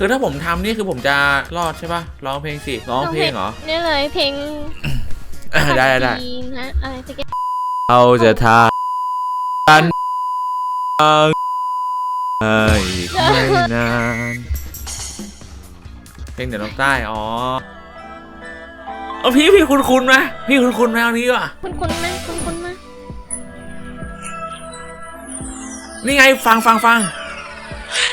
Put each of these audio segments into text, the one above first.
คือถ้าผมทำนี่คือผมจะรอดใช่ปะร้องเพลงสิร้องเพลงเหรอ นี่เลยเพลงได้ได้ได้ดีนะอะไรสักอย่างเราจะทำกันให้ไม่นานเพลงเดี๋ยวน้องใต้อ๋อเอาพี่พี่คุณคุณไหมพี่คุณคุณไหมเอานี้ว่ะคุณคุณไหมคุณคุณไหมนี่ไงฟังฟังฟัง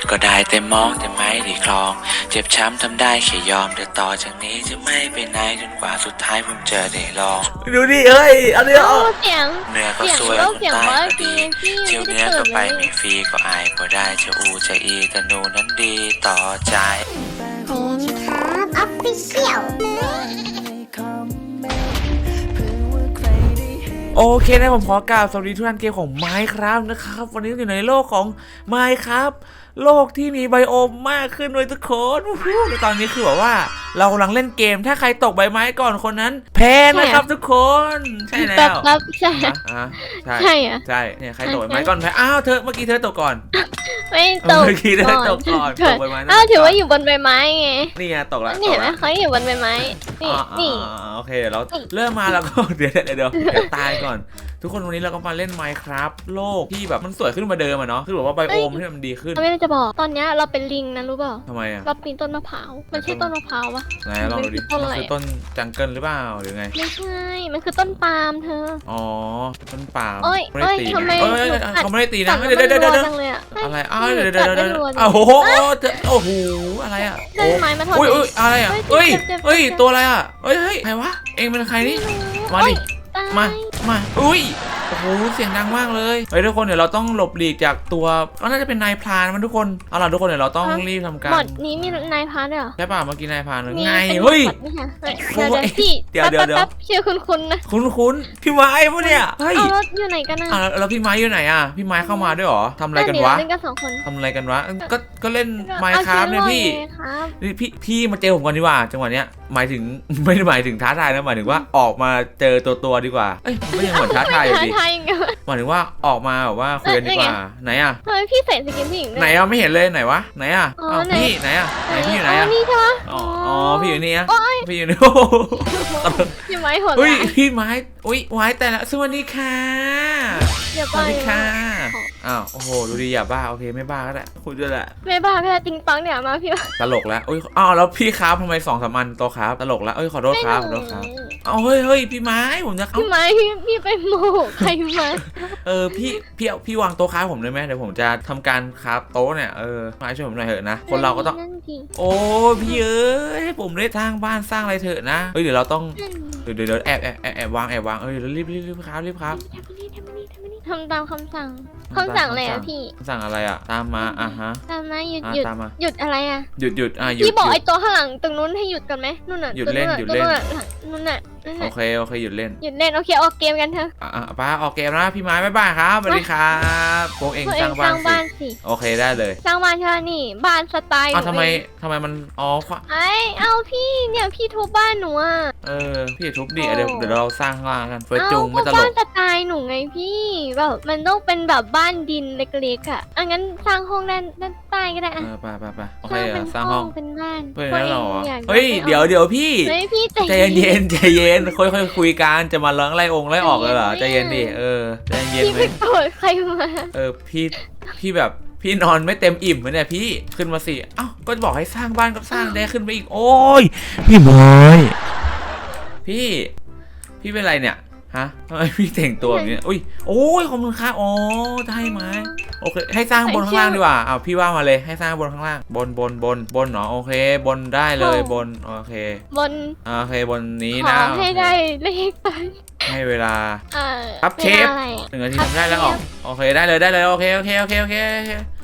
ก็ได้แต่มองแต่ไม่ได้คลอง เจ็บช้ำทำได้แค่ยอมแต่ต่อจากนี้จะไม่ไปไหนจนกว่าสุดท้ายผมจะได้ลอง ดูดิเอ้ยอันนี้โอ้เอา เสียงเนื้อก็เสียงสวยโลคกนเสียงใต้ว่าก็ดีดีพี่เที่ยวไม่เนื้อได้ก็เปิดไปเลยไม่ฟรีก็อายก็ได้จะอูจะอีแต่หนูนั้นดีต่อใจเพลงครับออฟฟิเชียลโอเคนะผมขอกล่าวสวัสดีทุกท่านเกมของไมค์ครับนะครับ วันนี้อยู่ในโลกของไมค์ครับ โลกที่มีไบโอมมากขึ้นเลยทุกคนวู้ฮู้ในตอนนี้คือแบบว่า เรากำลังเล่นเกมถ้าใครตกใบไม้ก่อนคนนั้น แพ้นะครับทุกคน ใช่แบแล้บวแบบใช่อะอะใช่ใช่อะใช่เนี่ยใครตกใบไม้ก่อนแพ้อ้าวเธอเมื่อกี้เธอตกก่อนไม่ตกเมื่อกี้ได้ตกก่อนตกใบไม้นะอ้าวถือว่าอยู่บนใบไม้ไงนี่ไงตกแล้วนี่ตเห็กนไหมแล้วเขาอยู่บนใบไม้นี่อ่านี่อ่าอ่าโอเคเดี๋ยวเราเริ่มมาแล้วก็เดี๋ยวเดี๋ยวเดี๋ยวเดี๋ยวตายก่อน ทุกคนวันนี้เราก็มาเล่น Minecraft โลกที่แบบมันสวยขึ้นมาเดิมอะเนาะคือแบบว่าไบโอมที่มันดีขึ้นเขาไม่ได้จะบอก ตอนเนี้ยเราเป็นลิงนะรู้เปล่าทำไมอะเราปีนต้นมะพร้าว มันใช่ต้นมะพร้าวปะไหนลองดูดิมันคือต้นมันอะไรคือต้นจังเกิลหรือเปล่าหรือไง ไม่ใช่ มันคือต้นปาล์มเธอ อ๋อ ต้นป่าล์มโอ้ยไม่ได้ตีโอ้ยทำไมเอ้ยหนูเขาไม่ได้ตีนะตัดเดี๋ยวเดี๋ยวเดี๋ยวมันเดี๋ยวรัวจังเลยอะอะไรอ้าวเดี๋ยวเดี๋ยวเดี๋ยวเดี๋ยวตัดไม่รัวอ้าวโอ้โหเธอโอ้โหอะไรอะได้โอ้ไม้มาทนอุ้ยอุ้ยอะไรอะเฮ้เฮ้ยยเจ็บเจ็บเฮ้ยเจ็บตัวอะไรอะเฮ้ยเฮ้ยใครวะเองเป็นใครนี่มาดิตาย มา มา อุ้ย อ้โหเสียงดังมากเลยเฮ้ยทุกคนเดี๋ยวเราต้องหลบหลีกจากตัวก็น่าจะเป็นนายพรานมันทุกคนเอาล่ะทุกคนเดี๋ยวเราต้องรีบทำการหมดนี้มีนายพรานด้วยเหรอใช่ป่ะเมื่อกี้นายพรานเลยมีไงเป็นเฮ้ยหมดนี่ค่ะเฮ้ยเดี๋ยวเดี๋ยวพี่เดี๋ยวเดี๋ยวเดี๋ยวแป๊บๆชื่อคุณคุณนะคุ้นคุ้นๆพี่ไม้ปะเนี่ยเฮ้ยเอารถอยู่ไหนกันนะอะแล้วแล้วพี่ไม้อยู่ไหนอะพี่ไม้เข้ามาด้วยเหรอทำอะไรกันวะเล่นกันสองคนทำอะไรกันวะก็ก็เล่นไมค์ครับเนี่ยพี่ครับนี่พี่พี่มาเจอผมก่อนดีกว่าจังหวะเนี้ยหมายถึงไม่ได้หมายถึงท้าทายนะหมายถึงว่าออกมาเจอตัวตัวๆดีกว่าเอ้ยมันก็ยังเหมือนท้าทายอยู่ท้าดิทายอีกแล้วหมายถึงว่าออกมาแบบว่าคุยกันดีกว่าไหนอะทำไมพี่ใส่สกินผู้หญิงด้วยไหนอะไม่เห็นเลยไหนวะไหนอะอ๋ออ้าวไหน พี่ไหนอะไหนพี่อยู่ไหนอะนี่ใช่ไหมอ๋ออ๋อพี่อยู่นี่อะโอ๊ยพี่อยู่นี่โอ้โหพี่ไม้โหดเฮ้ยร้ายพี่ไม้อุ้ยไว้แต่ละสวัสดีค่ะเดี๋ยวสไปวัสดีค่ะอ้าวโอ้โหดูดีอย่าบ้าโอเคไม่บ้าก็ได้คุยด้วยแหละไม่บ้าแค่ติงปังเนี่ยมาพี่ตลกแล้วอุ้ยอ้าวแล้วพี่ครับทำไมสองสามอันโตะครับตลกแล้วเอ้ยขอโทษครับขอโทษครับเอาเฮ้ยเฮ้ยพี่ไม้ผมจะเข้าพี่ไม้พี่พี่ไปโมโหใครมาเออพี่พี่เอาพี่วางโต๊ะค้าผมได้ไหมเดี๋ยวผมจะทำการคราฟโต๊ะเนี่ยเออไม้ช่วยผมหน่อยเถอะนะคนเราก็ต้อง นั่นดีโอ้พี่เอ้ยให้ผมได้สร้างบ้านสร้างอะไรเถอะนะเฮ้ยเดี๋ยวเราต้องนั่นดีเดี๋ยวเดี๋ยวเดี๋ยวแอบแอบแอบแอบวางแอบวางเอ้ยเดี๋ยวรีบรีบรีบครับรีบครับ ทำอันนี้ทำอันนี้ทำอันนี้ทำตามคำสั่งคำสั่งอะไรอะพี่สั่งอะไรอะตามมาอะฮะตามนะหยุดอะหยุดตามมาหยุดอะไรอะหยุดหยุดอะหยุดพี่บอกหยุไอ้ดตัวข้างหลังตรงนู้นให้หยุดกันไหมนู่นน่ะหยุดตรงเล่นอะหยุดตรงเล่นนู่นน่ะนู่นน่ะ นั่นโอน่ะเคโอเคหยุดเล่นหยุดเล่นโอเคออกเกมกันเถอะอะอะป้าออกเกมนะพี่ไม้บ๊ายบายครับสวัสดีครับพวกเองพวกสเอร้างงสบ้าร้านงสิบ้านสิ โอเคได้เลยสร้างบ้านใช่ไหมนี่ บ้านสไตล์หอ้าวนูทำไมเองทำไมมันอ๋อควะไอ้เอาพี่เนี่ยพี่ทุบบ้านหนูอะ เออพี่ทุบดิโอ้เดี๋ยวเดี๋ยวเราสร้างข้างล่างกันเฟิร์สเอาจุงไม่ก็ตลบ้านกสไตล์หนูไงพี่แบบมันต้องเป็นแบบบ้านดินเล็กๆอะอะงั้นสร้างห้องด้านด้านใต้ก็ได้เออะอไปไปไปโอสเคร้างเอเป็อนสร้างห้องเป็นบ้านเพื่อนพวกนั่นเหรอองากเฮ้ยไปอาเดี๋ยวเดี๋ยวพี่เฮ้ยพี่ใจใจเย็นๆใจเย็นค่อยๆคุยกันจะมาร้องไล่องค์ไล่ออกเลยเหรอใจเย็นดิเออใจเย็นพี่ไหมไปโกรธใครมาเออพี่พี่แบบพี่นอนไม่เต็มอิ่มเหมือนเนี่ยพี่ขึ้นมาสิเอ้าก็จะบอกให้สร้างบ้านก็สร้างได้ขึ้นไปอีกโอ้ยพี่บอยพี่ พี่เป็นไรเนี่ย ฮะทำไมพี่แต่งตัวแบบนี้อุ้ยโอ้ยขอบคุณค่ะอ๋อจะให้ไหมโอเค ให้สร้างบนข้างล่างดีกว่าอ้าวพี่ว่ามาเลยให้สร้างบนข้างล่าง บนบนบนบนเนาะโอเค บนได้เลยบนโอเค บนโอเคบนนี้ขนะอให้ได้เลขไปให้เวลาเอ่อครับเชฟวลาอะไรอะหนึ่งนาทีทำได้แล้วออกโอเคได้เลยได้เลยโอเคโอเคโอเคโอเค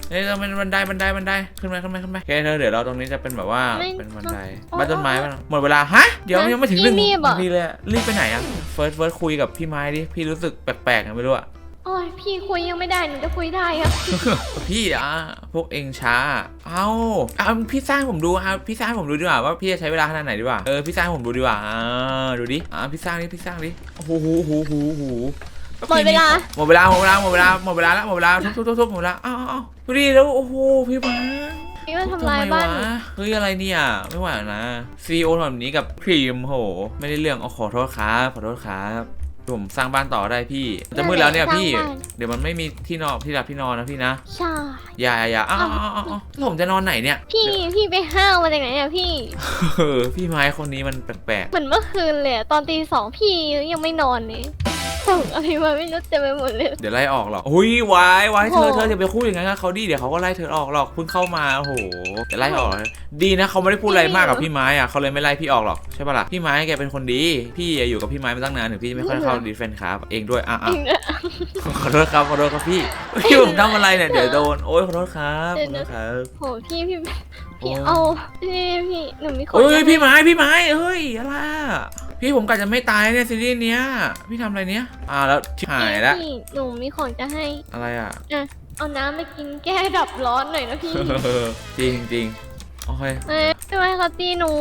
โอเคนี่เราเป็นบันไดบันไดบันไดขึ้นมาขึ้นมาขึ้นมาโอเคเธอเดี๋ยวเราตรงนี้จะเป็นแบบว่าเป็นบันไดบ้านต้นไม้บ้านหมดเวลาฮะเดี๋ยวยังไม่ถึงหนึ่งนาทีเลยอะรีบไปไหนอะเฟิร์สเฟิร์สคุยกับพี่ไม้ดิพี่รู้สึกแปลกๆไงไม่รู้อะ โอ้ยพี่คุยยังไม่ได้หนูจะคุยได้ครับ พี่อะพวกเองช้า เอาเอาพี่สร้างผมดูครับพี่สร้างผมดูดีกว่าว่าพี่จะใช้เวลาขนาดไหนดีกว่าเออพี่สร้างผมดูดีกว่าอ่าดูดิอ่าพี่สร้างดิพี่สร้างดิโอ้โหโหโหโหโห หมดเวลา หมดเวลาหมดเวลาหมดเวลาหมดเวลาแล้วหมดเวลาทุบทุบทุบทุบหมดเวลาอ้าวอ้าวดูดิแล้วโอ้โหพี่มาพนี่ว่าทำลายบ้านหนูทำไมวะเฮ้ยอะไรเนี่ยไม่ไหวนะซีโอทำแบบนี้กับครีมโห ไม่ได้เรื่องเอาขอโทษครับขอโทษครับผมสร้างบ้านต่อได้พี่จะมืดแล้วเนี่ยพี่เดี๋ยวมันไม่มีที่นอนที่หลับที่นอนนะพี่นะใช่ อย่าอย่าอย่าอ้าวอ้าวอ้าวอ้าวแล้วผมจะนอนไหนเนี่ยพี่พี่ไปห้าวมาจากไหนเนี่ยพี่ เออพี่ไม้คนนี้มันแปลกเหมือนเมื่อคืนเลยอะตอนตีสองพี่ยังไม่นอนเลย ส่งอะไรมาไม่รู้เต็มไปหมดเลยๆเดี๋ยวไล่ออกหรอกอุ้ยวายวายเธอโอ้เธออย่าไปพูดอย่างนั้นกับเขาดิเดี๋ยวเขาก็ไล่เธอออกหรอกเพิ่งเข้ามาโอ้โหเดี๋ยวไล่ออกดีนะเขาไม่ได้พูดอะไรมากกับพี่ไม้อะเขาเลยไม่ไล่พี่ออกหรอกใช่ปะล่ะพี่ไม้แกเป็นคนดีพี่อยู่กับพี่ไม้มาตั้งนานถึงพี่ไม่ค่อยเข้าดีเฟนครับเองด้วยอะจอะริงด้วยขอโทษครับขอโทษครับพี่พี่ผมทำอะไรเนี่ยเดี๋ยวโดนโอ้ยขอโทษครับขอโทษครับ โหพี่พี่พี่โอ้ เอาพี่พี่หนูมีคนเฮ้ยจะพี่ไม้พี่ไม้เฮ้ยอะไรอะ พี่ผมกะจะไม่ตายเนี่ยซีรีส์เนี้ย พี่ทำอะไรเนี้ยอ่าแล้วชิบหายแล้วพี่หนูมีของจะให้อะไรอะอะเอาน้ำไปกินแก้ดับร้อนหน่อยนะพี่จริงจริงโอเคเอ้ยทำไมเขาตีหนู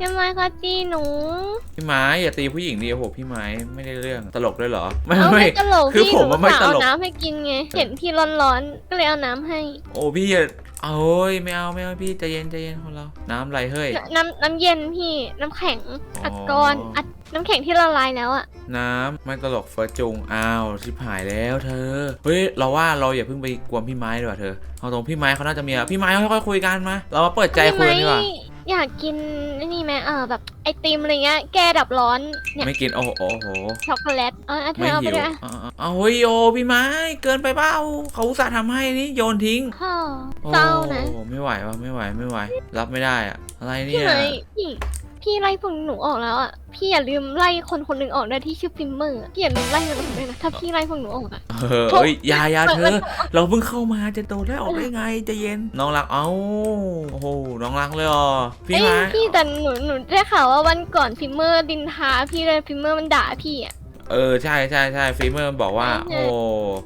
ทำไมเขาตีหนู พี่ไม้อย่าตีผู้หญิงดิโอ้โหพี่ไม้ไม่ได้เรื่องตลกด้วยเหรอ ไม่เอาไม่ไม่ตลกคือพี่ผมหนูว่าไม่ฝากตลกเอาน้ำให้กินไงเห็นพี่ร้อนๆก็เลยเอาน้ำให้ โอ้พี่อย่า เอาเฮ้ยไม่เอาไม่เอาพี่ใจเย็นใจเย็นคนเรา น้ำอะไรเฮ้ย น้ำน้ำเย็นพี่น้ำแข็งอ๋ออัอัดก้อนอัดน้ำแข็งที่ละลายแล้วอะน้ำไม่ตลกเฟิร์สจุงอ้าวชิบหายแล้วเธอเฮ้ยเราว่าเราอย่าเพิ่งไปกวนพี่ไม้ดีกว่าเธอเอาตรงพี่ไม้เขาน่าจะมีอะพี่ไม้ค่อยๆคุยกันมา เรามาเปิดใจคุยกันดีกว่าพี่ไม้ อยากกินนี่ไหมเออแบบไอติมอะไรเงี้ยแก้ดับร้อนเนี่ยไม่กินโอ้โหโอ้โหช็อกโกแลตเออเอาเธไม่อเอาไปหิวด้วยอะๆเอาเฮ้ยโยพี่ไม้เกินไปเปล่าเขาอุตส่าห์ทำให้นี่โยนทิ้งพ่อโอ้เศร้านะไม่ไหววะไม่ไหวไม่ไหว รับไม่ได้อะอะไรพี่เนี่ยไม้พี่ พี่ไล่พวกหนูออกแล้วอะ พี่อย่าลืมไล่คนคนหนึ่งออกด้วยที่ชื่อฟิมเมอร์อะพี่อย่าลืมไล่มันออกด้วยนะ ถ้าพี่ไล่พวกหนูออกอะ เออเอ้ยอยาอยาเธอ เราเพิ่งเข้ามาจะโดนได้ออกได้ไงใจะเย็น น้องรักเอ้าโอ้โห น้องรักเลยอ๋อพี่เอ้ยไม้พี่แต่หนูหนูได้ข่าวว่าวันก่อนฟิมเมอร์ดินทาพี่เลยฟิมเมอร์มันด่าพี่อะ เออใช่ใช่ใช่ฟิล์มเมอร์บอกว่าใช่โอ้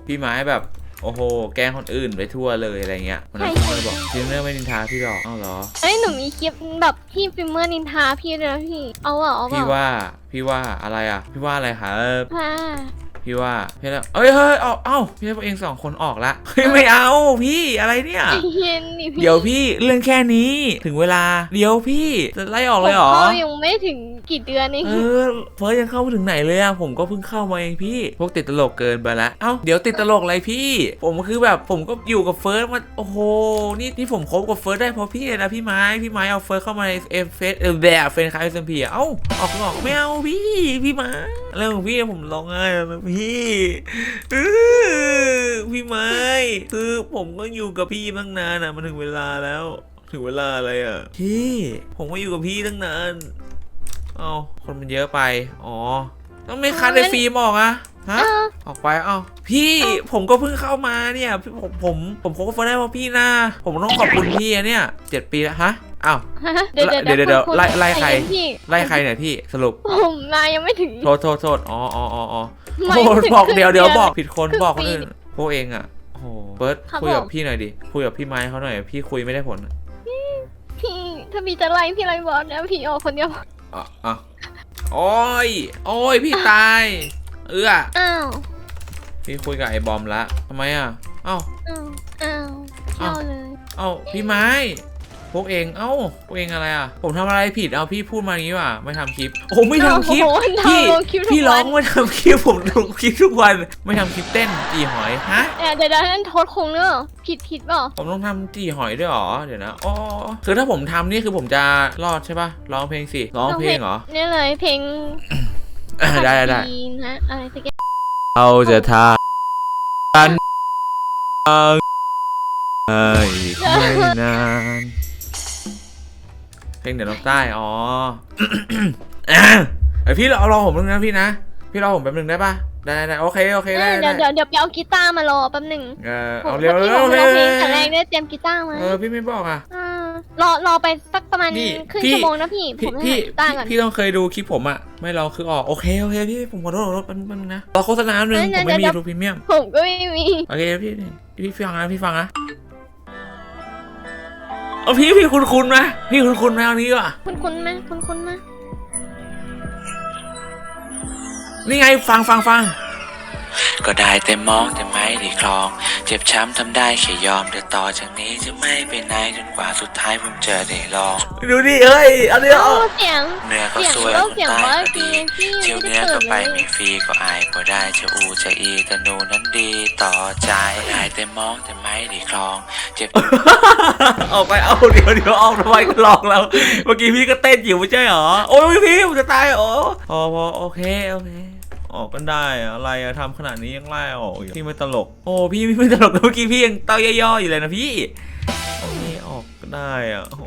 พี่ไม้แบบ โอ้โห แกล้งคนอื่นไปทั่วเลยอะไรเงี้ยวันนั้นใช่ฟิล์มเมอร์บอกใช่ฟิล์มเมอร์ไม่นินทาพี่หรอกเอ้าเหรอ เอ้ยหนูมีคลิปแบบที่ฟิมเมอร์ดินทาพี่เลยนะพี่ เอาอะเอาเปพี่ล่าว่า พี่ว่าอะไรอะ พี่ว่าอะไรครับว่าพี่ว่าพี่แล้วเอ้ยเฮ้ยเอาเอ้าพี่ให้พวกเองสองคนออกละเฮ้ยไม่เอาพี่อะไรเนี่ย ใจเย็นดิพี่เดี๋ยวพี่เรื่องแค่นี้ถึงเวลา เดี๋ยวพี่จะไล่ออกเลยเหรอ ผมเข้ายังไม่ถึง กี่เดือนเองเออเฟิร์สยังเข้าไม่ถึงไหนเลยอะผมก็เพิ่งเข้ามาเองพี่ พวกติดตลกเกินไปละเอ้าเดี๋ยวติดตลกอะไรพี่ ผมคือแบบผมก็อยู่กับเฟิร์สมาโอ้โหนี่ที่ผมคบกับเฟิร์สได้เพราะพี่นะพี่ไม้พี่ไม้เอาเฟิร์สเข้ามาในเอฟเฟสเออแบบเฟนคายเอสเอ็มพีเอ้าออกออกไม่เอาพี่พี่ไม้เรื่องของพี่ผมร้องไห้แล้วนะพี่พี่ไม้คือผมก็อยู่กับพี่ตั้งนานอะมันถึงเวลาแล้ว ถึงเวลาอะไรอะพี่ผมก็อยู่กับพี่ตั้งนาน เอาคนมันเยอะไป อ๋อ ต้องไม่คัดในฟิล์มออกอะฮะเอ้าออกไป เอ้า พี่ ผมก็เพิ่งเข้ามาเนี่ยพี่ผม ผม ผมคบกับเฟิร์นได้เพราะพี่นะ ผมต้องขอบคุณพี่อะเนี่ยเจ็ดปีแล้วฮะอ้าวเดี๋ยวเดี๋ยวเดี๋ยวเดี๋ยวคุณไล่ไล่ใครใจเย็นพี่ไล่ใครเนี่ยพี่ สรุป ผมมายังไม่ถึง โทษโทษโทษอ๋ออ๋ออ๋ออ๋อมาโอ้ยังไม่ถึงบอกเดี๋ยวเดี๋ยวครึ่งบอกผิดคนครึ่งบอกคนปีอื่นพวกเองอะโอ้โหเบิร์ดครับคุยกับผมพี่หน่อยดิ คุยกับพี่ไม้เขาหน่อย พี่คุยไม่ได้ผลพี่ถ้าพี่จะไล่พี่ไล่บอสนะพี่ออกคนเดียว อะอะโอ้ย โอ้ย พี่ตาย เอื้อ อ้าวพี่คุยกับไอ้บอมละทำไมอะ เอ้า อ้าวอ้าวเที่ยวเลย เอ้า พี่ไม้ พวกเองเอ้าพวกเองอะไรอะ ผมทำอะไรผิดเอาพี่พูดมาอย่างนี้ว่ะไม่ทำคลิป โอ้ไม่ทำคลิปโอ้โหพี่ทำลงคลิปทุกพี่ร้องวัน ไม่ทำคลิปผมลงคลิปทุกวัน ไม่ทำคลิปเต้นจีหอยฮะเดี๋ยวเดี๋ยวเดี๋ยวนั่นโทษคงเนอะผิดผิดเปล่าผมต้องทำจีหอยด้วยเหรอเดี๋ยวนะอ๋อคือถ้าผมทำนี่คือผมจะรอดใช่ปะร้องเพลงสิร้องเพลงเหรอนี่เลยเพลง ได้ได้ได้ดีนะอะไรสักอย่างเราจะทานกันอีกไม่นาน เพลงเดี๋ยวน้องใต้อ๋อไอพี่รอรอผมนึงนะพี่นะ พี่รอผมแป๊บนึงได้ปะได้ได้ได้โอเคโอเคเอได้อเดี๋ได้ยวเดี๋ยวเดี๋ยวไปเอากีตาร์มารอแป๊บหนึ่งเออผมเอาเร็วพี่เร็วผมเร็ร้อวงเพลงแต่แรกได้เตรียมกีตาร์มาเออพี่ไม่บอกอะอ่ารอรอไปสักประมาณนี่ครึ่งพี่ชั่วโมงนะพี่ผพี่มไปพี่หากีตาร์ก่อนพี่ต้องเคยดูคลิปผมอะไม่รอคือออกโอเคโอเคพี่ผมขอโทษขอโทษแป๊บนึงนะรอโฆษณาหนึ่งผมไม่มีรูปพรีเมียมผมก็ไม่มีโอเคพี่พี่ฟังนะพี่ฟังนะ เอาพี่พี่คุณคุณไหมพี่คุณคุณไหมเอานี้ว่ะคุณคุณไหมคุณคุณไหมนี่ไงฟังฟังฟัง ก็ได้แต่มองแต่ไม่ได้คลอง เจ็บช้ำทำได้แค่ยอมแต่ต่อจากนี้จะไม่ไปไหนจนกว่าสุดท้ายผมจะได้ลอง ดูดิเฮ้ยเอาดิโอ้เอาเสียงเนื้อก็เสียงสวยโลคกนเสียงใต้ว่าก็ดีดีพี่เที่ยวไม่เนื้อได้ก็เปิดไปเลยมีฟรีก็อายก็ได้จะอูจะอีแต่หนูนั้นดีต่อใจได้แต่มองแต่ไม่ได้คลอง เจ็บออกไปเอาเดี๋ยวเดี๋ยวออกทำไมก็หลอกเราเมื่อกี้พี่ก็เต้นอยู่ไม่ใช่เหรอโอ้ยพี่ผมจะตายโอ้พอพอโอเคโอเค ออกกันได้อะอะไรอะทำขนาดนี้ยังไล่ออกอีกพี่ไม่ตลก โอ้พี่พี่ไม่ตลกนะเมื่อกี้พี่ยังเต้าย่อๆอยู่เลยนะพี่โอเคออกก็ได้อะโอ้โห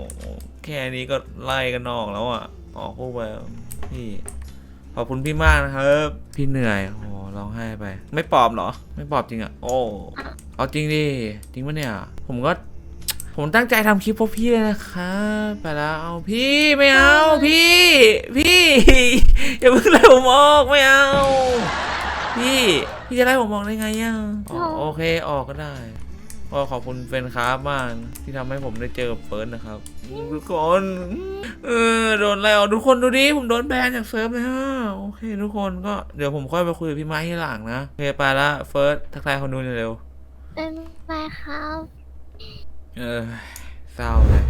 แค่นี้ก็ไล่กันออกแล้วอะออกพวกไปพี่ขอบคุณพี่มากนะครับ พี่เหนื่อยโอ้ร้องไห้ไป ไม่ปลอบเหรอ ไม่ปลอบจริงอะโอ้เอาจริงดิจริงปะเนี่ย ผมก็ผมตั้งใจทำคลิปเพราะพี่เลยนะครับไปแล้วเอาพี่ไม่เอาพี่ พี่ อย่าเพิ่งไล่ผมออกไม่เอาพี่พี่จะไล่ผมออกได้ไงอะอ๋อโอเคออกก็ได้ก็ขอบคุณแฟนคลับมากนะที่ทำให้ผมได้เจอเฟิร์สนะครับทุกคนเออโดนไล่ออกทุกคนดูดิผมโดนแบนจากเซิร์ฟเลยฮะโอเค ทุกคนก็เดี๋ยวผมค่อยไปคุยกับพี่ไม้ที่หลังนะโอเคไปละเฟิร์สทักทายคนดูหน่อยเร็วเป็นไรครับ เออเศร้าเลย